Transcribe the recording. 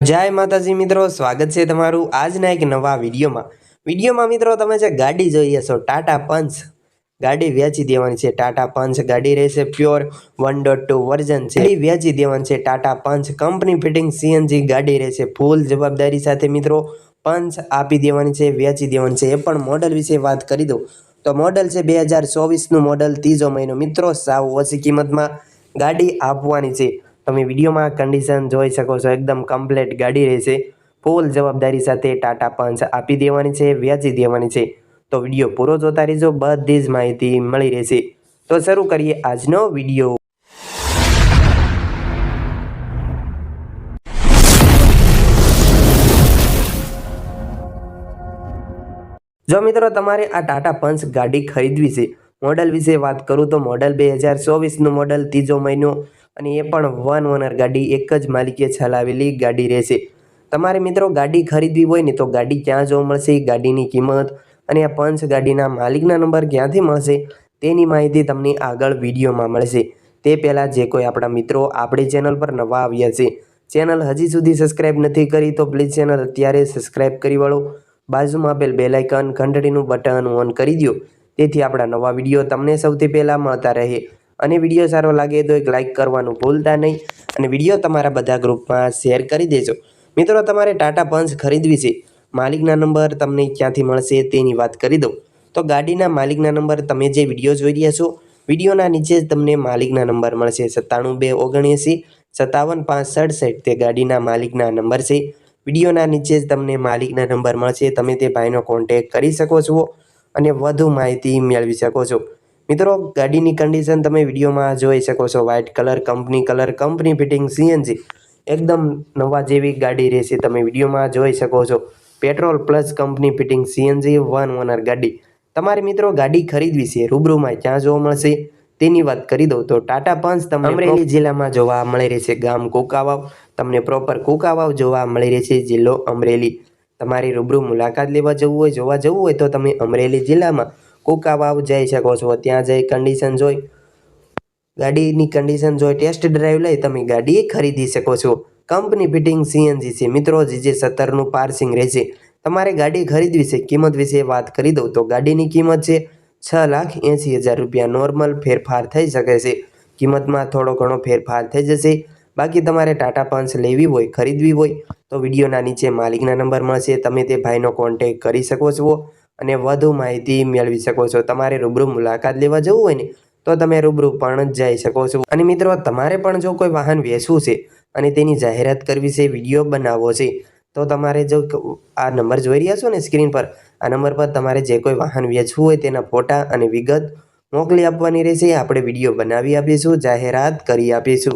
જય માતાજી મિત્રો, સ્વાગત છે તમારું આજના એક નવા વિડીયોમાં. વિડીયોમાં મિત્રો તમે જે ગાડી જોઈએ છો ટાટા પંચ, ગાડી વેચી દેવાની છે, ટાટા પંચ ગાડી રહેશે pure one dot two version છે. ગાડી વેચી દેવાની છે, Tata Punch company fitting CNG ગાડી રહેશે ફૂલ જવાબદારી સાથે મિત્રો. પંચ આપી દેવાની છે, વેચી દેવાની છે. એ પણ મોડલ વિશે વાત કરી દઉં. તો મોડલ છે બે હજાર ચોવીસનું મોડલ, ત્રીજો મહિનો. મિત્રો, સાવ ઓછી કિંમતમાં ગાડી આપવાની છે. તમે વિડીયોમાં કન્ડિશન જોઈ શકો છો, એકદમ કમ્પ્લેટ ગાડી રહેશે. ફૂલ જવાબદારી સાથે ટાટા પંચ આપી દેવાની છે, વ્યાજી દેવાની છે. તો વીડિયો પૂરો જોતા રહેજો, બધી જ માહિતી મળી રહેશે. તો શરૂ કરીએ આજનો વીડિયો. જો મિત્રો તમારે આ ટાટા પંચ ગાડી ખરીદવી છે, મોડલ વિશે વાત કરું તો મોડલ બે હજાર ચોવીસનું મોડલ, ત્રીજો મહિનો અને એ પણ વન ઓનર ગાડી એક જ માલિકે ચલાવેલી ગાડી રહેશે. તમારે મિત્રો ગાડી ખરીદવી હોય ને તો ગાડી ક્યાં જોવા મળશે? ગાડીની કિંમત અને આ પંચ ગાડીના માલિકના નંબર ક્યાંથી મળશે? તેની માહિતી તમને આગળ વિડીયોમાં મળશે. તે પહેલાં જે કોઈ આપણા મિત્રો આપણી ચેનલ પર નવા આવ્યા છે, ચેનલ હજી સુધી સબસ્ક્રાઈબ નથી કરી તો પ્લીઝ ચેનલ અત્યારે સબસ્ક્રાઈબ કરી વાળો. બાજુમાં આપેલ બેલાઇકન ઘંટડીનું બટન ઓન કરી દો તેથી આપણા નવા વીડિયો તમને સૌથી પહેલાં મળતા રહે. અને વીડિયો સારો લાગે તો એક લાઇક કરવાનું ભૂલતા નહીં. અને વીડિયો તમારા બધા ગ્રુપમાં શેર કરી દેજો. મિત્રો, તમારે ટાટા પંચ ખરીદવી છે. માલિકના નંબર તમને ક્યાંથી મળશે તેની વાત કરી દઉં. તો ગાડીના માલિકના નંબર તમે જે વીડિયો જોઈ રહ્યા છો વિડીયોના નીચે જ તમને માલિકના નંબર મળશે. સત્તાણું બે ઓગણએંસી, સત્તાવન પાંચ સડસઠ તે ગાડીના માલિકના નંબર છે. વિડીયોના નીચે જ તમને માલિકના નંબર મળશે. તમે તે ભાઈનો કોન્ટેક કરી શકો છો અને વધુ માહિતી મેળવી શકો છો. મિત્રો ગાડીની કન્ડિશન તમે વિડીયોમાં જોઈ શકો છો. White colour company colour company fitting CNG એકદમ નવા જેવી ગાડી રહેશે. તમે વિડીયોમાં જોઈ શકો છો. Petrol plus company fitting CNG one owner ગાડી. તમારે મિત્રો ગાડી ખરીદવી છે. રૂબરૂમાં ક્યાં જોવા મળશે તેની વાત કરી દઉં. તો ટાટા પંચ તમને અમરેલી જિલ્લામાં જોવા મળી રહેશે. ગામ કુકાવાવ. તમને પ્રોપર કુકાવાવ જોવા મળી રહેશે. જિલ્લો અમરેલી. તમારી રૂબરૂ મુલાકાત લેવા જવું હોય જોવા જવું હોય તો તમે અમરેલી જિલ્લામાં કુકાવાવ જઈ શકો છો. ત્યાં જઈ કન્ડિશન જોઈ. ગાડીની કન્ડિશન જોઈ ટેસ્ટ ડ્રાઈવ લઈ તમે ગાડી ખરીદી શકો છો. કંપની ફિટિંગ સીએનજી છે મિત્રો જીજે સત્તરનું પાર્સિંગ રહેશે, તમારે ગાડી ખરીદવી છે, કિંમત વિશે વાત કરી દઉં તો ગાડીની કિંમત છે છ લાખ એંસી હજાર રૂપિયા. નોર્મલ ફેરફાર થઈ શકે છે. કિંમતમાં થોડો ઘણો ફેરફાર થઈ જશે. બાકી તમારે ટાટા પંચ લેવી હોય, ખરીદવી હોય, તો વિડીયોના નીચે માલિકના નંબર મળશે. તમે તે ભાઈનો કોન્ટેક કરી શકો છો. અને વધુ માહિતી મેળવી શકો છો. તમારે રૂબરૂ મુલાકાત લેવા જવું હોય ને, તો તમે રૂબરૂ પણ જઈ શકો છો. અને મિત્રો, તમારે પણ જો કોઈ વાહન વેચવું છે અને તેની જાહેરાત કરવી છે, વીડિયો બનાવવો છે, તો તમારે જો આ નંબર જોઈ રહ્યા છો ને સ્ક્રીન પર, આ નંબર પર તમારે જે કોઈ વાહન વેચવું હોય તેના ફોટા અને વિગત મોકલી આપવાની રહેશે. આપણે વીડિયો બનાવી આપીશું, જાહેરાત કરી આપીશું.